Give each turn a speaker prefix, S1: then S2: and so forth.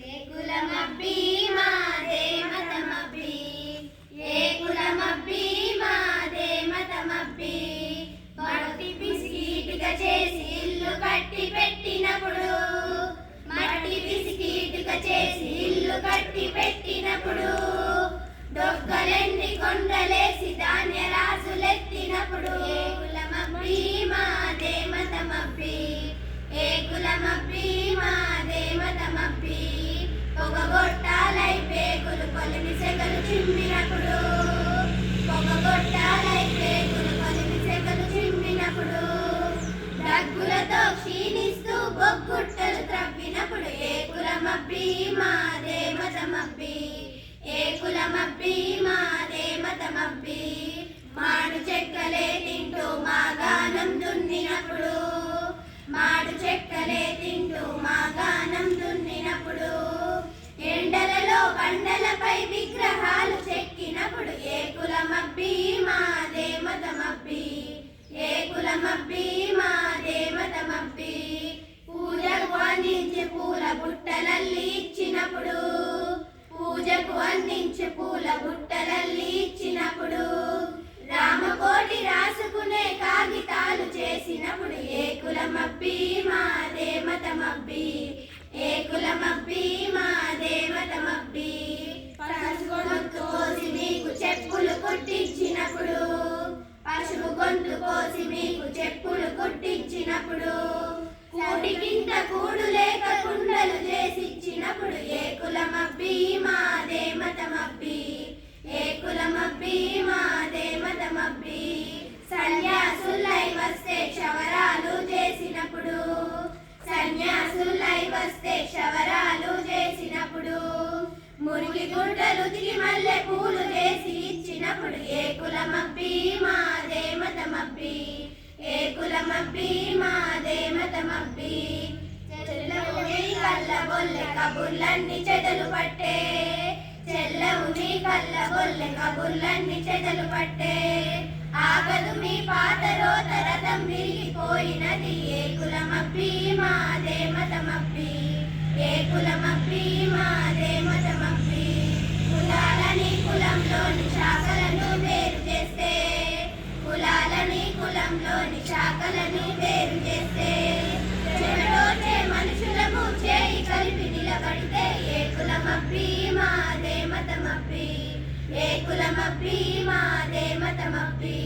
S1: ఏ కులమబ్బి మాదే మతమబ్బి ఏ కులమబ్బి మాదే మతమబ్బి మట్టి పిసికిటిగా చేసి ఇల్లు కట్టి పెట్టినప్పుడు మట్టి పిసికిటిగా చేసి ఇల్లు కట్టి పెట్టినప్పుడు డొక్కలెన్ని కొండలేసి ధాన్య రాసులెత్తినప్పుడు కులమబ్బి మాదే మతమబ్బి పొగగొట్టాలై పేగులు కొలిమి సెగలు చిమ్మినప్పుడు. పొగగొట్టాలై పేగులు కొలిమి సెగలు చిమ్మినప్పుడు. దగ్గులతో క్షీణిస్తూ బొగ్గుట్టలు త్రవ్వినప్పుడు ఏ కులమబ్బి మాదే మతమబ్బి కొండలపై విగ్రహాలు చెక్కినప్పుడు ఏ కులమబ్బి మా మతమబ్బి ఏ కులమబ్బి మా మతమబ్బి పూజకు అందించే పూల బుట్టలల్లి ఇచ్చినప్పుడు? పూజకు అందించే పూల బుట్టలల్లి ఇచ్చినప్పుడు? రామకోటి రాసుకునే కాగితాలు చేసినప్పుడు ఏ కులమబ్బి మా మతమబ్బి ఏ కులమబ్బి మా కులమబ్బి మాదే మతమబ్బి ఏ కులమబ్బి మాదే మతమబ్బి సన్యాసులై వస్తే క్షవరాలు చేసినప్పుడు సన్యాసులై వస్తే క్షవరాలు చేసినప్పుడు మురికి గుడ్డలు తిరిగి మల్లె పూలు చేసి ఇచ్చినప్పుడు ఏ కులమబ్బి మాదే మతమబ్బి ఏ కులమబ్బి బొల్ల కబుర్లన్నీ చెదలు పట్టే. చెల్లవు మీ కళ్ళ బొల్ల కబుర్లన్నీ చెదలు పట్టే. ఆగదు మీ పాత రోత రథం విరిగిపోయినది. ఏ కులమబ్బి మాదే మతమబ్బి ఏ కులమబ్బి మాదే మతమబ్బి కులాలని కులంలోని శాఖలను వేరు చేస్తే. కులాలని కులంలోని శాఖలను వేరు చేస్తే. చెడోచే మనుషులము మాదే మతమబ్బి ఏ కులమబ్బి మాదే మతమబ్బి